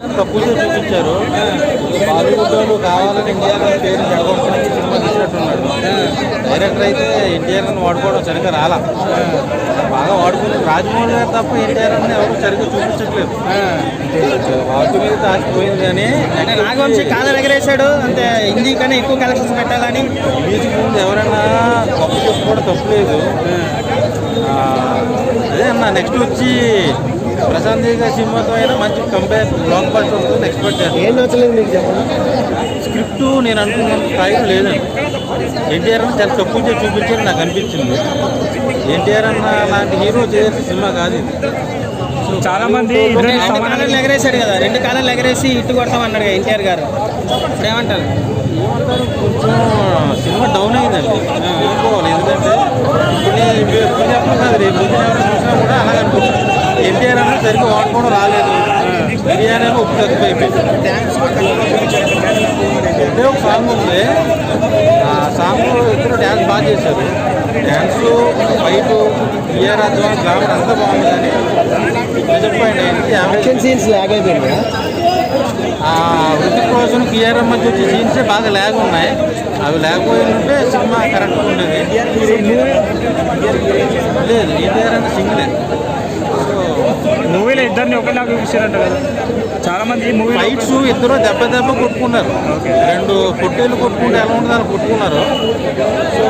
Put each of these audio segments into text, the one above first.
తక్కువ చూపించారు. బాలీవుడ్ వాళ్ళు కావాలని ఇండియాలో పేరు జరగడానికి సినిమా తీసినట్టున్నాడు. డైరెక్టర్ అయితే ఎన్టీఆర్ అని వాడుకోవడం సరిగ్గా రాలా. బాగా వాడుకుని రాజమౌళి గారు తప్ప ఎన్టీఆర్ అని ఎవరు సరిగ్గా చూపించట్లేదు. వాటి మీద దాచిపోయింది కానీ నాగవంశీ కాదర్ ఎగరేశాడు. అంతే హిందీ కన్నా ఎక్కువ కలెక్షన్స్ పెట్టాలని. మ్యూజిక్ ముందు ఎవరైనా తప్పు చెప్పుకోవడం తప్పులేదు ఆ, అదే అన్న నెక్స్ట్ వచ్చి ప్రశాంత్ సినిమాతో అయినా మంచి కంపేర్ బ్లాక్ బస్టర్ ఉంటుంది ఎక్స్పెక్ట్ చేస్తాను ఏం నచ్చలేదు మీకు చెప్పండి. స్క్రిప్ట్ నేను అనుకున్న స్థాయిలో లేదండి. ఎన్టీఆర్ అని చాలా తక్కువ చేసి చూపించారు నాకు అనిపించింది. ఎన్టీఆర్ అన్న లాంటి హీరో చేసే సినిమా కాదు ఇది. చాలా మంది రెండు కాలాలు ఎగరేశాడు కదా రెండు కాలాలు ఎగరేసి ఇట్టు కొడతామన్నాడు కదా ఎన్టీఆర్ గారు. ఇప్పుడు ఏమంటారు? కొంచెం సినిమా డౌన్ అయిందండి. ఎందుకంటే ఇప్పుడు రేపు ఎన్టీఆర్ అన్న సరిగ్గా వాడుకోవడం రాలేదు. బిర్యానీలో ఉప్పు తక్కువ అయిపోయింది ఒకే సాంగ్ ఉంది. ఆ సాంగ్ ఇద్దరు డ్యాన్స్ బాగా చేశారు. Dance fight year advance grammar అంతా బాగుంది కానీ యాక్షన్ సీన్స్ లాగ్ అయిపోయింది ఆ హృతిక్ రోషన్ కియారా మధ్య వచ్చే సీన్సే బాగా ల్యాగ్ ఉన్నాయి. అవి లేకపోయి ఉంటే సినిమా కరెక్ట్గా ఉండేది. లేదు ఎన్టీఆర్ అంటే సింగిలే. ఇద్దరిని ఒకేలాగా చూపించారంట కదా. చాలా మంది మూవీ ఫైట్స్ ఇద్దరు దెబ్బ దెబ్బ కొట్టుకున్నారు. రెండు పొట్టేళ్ళు కొట్టుకుంటే ఎలా ఉంటుంది అలా కొట్టుకున్నారు. సో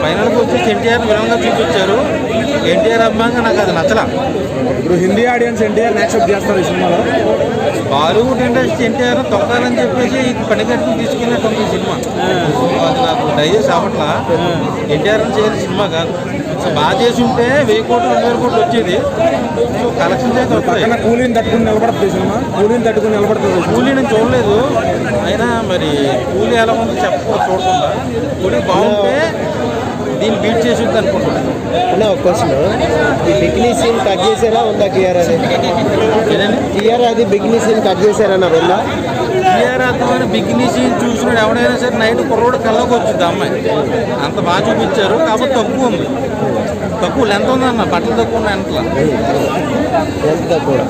ఫైనల్కి వచ్చేసి ఎన్టీఆర్ విలంగా చూపించారు. ఎన్టీఆర్ అభిమానంగా నాకు అది నచ్చలా. ఇప్పుడు హిందీ ఆడియన్స్ ఎన్టీఆర్ యాక్సెప్ట్ చేస్తారు ఈ సినిమాలో. బాలీవుడ్ ఇండస్ట్రీ ఎన్టీఆర్ తొక్కాలని చెప్పేసి ఇది పని కట్టుకుని తీసుకెళ్ళినట్టుంది ఈ సినిమా. అది నాకు డైజెస్ట్ అవ్వట్లా ఎన్టీఆర్ చేయాల్సిన సినిమా కాదు. సో బాగా చేసి ఉంటే వెయ్యి కోట్లు రెండు వేల కోట్లు వచ్చేది. సో కలెక్షన్స్ అయితే వస్తాయి. కూలీని తట్టుకుని నిలబడుతుంది సినిమా. కూలీని తట్టుకుని నిలబడుతుంది కూలీ నేను చూడలేదు. అయినా మరి కూలీ ఎలా ఉందో చెప్ప చూడకుండా. కూలీ బాగుంటే దీన్ని బీట్ చేసి ఉంది అనుకుంటున్నాను అన్న ఒక క్వశ్చన్ ఈ బిగ్నీ సీన్ కట్ చేసారా ఉందా కియర్ అది కియర్ అది బిగ్నీ సీన్ కట్ చేశారన్నారు ఉందా టీఆర్ అర్థమైన బిగినీ సీన్ చూసినాడు. ఎవడైనా సరే నైట్ కుర్రోడు కళ్ళకి వచ్చింది అమ్మాయి. అంత బాగా చూపించారు కాబట్టి తక్కువ ఉంది. తక్కువ లెంత్ ఉందన్న బట్టలు తక్కువ ఉన్నాయి అంతలా. కూడా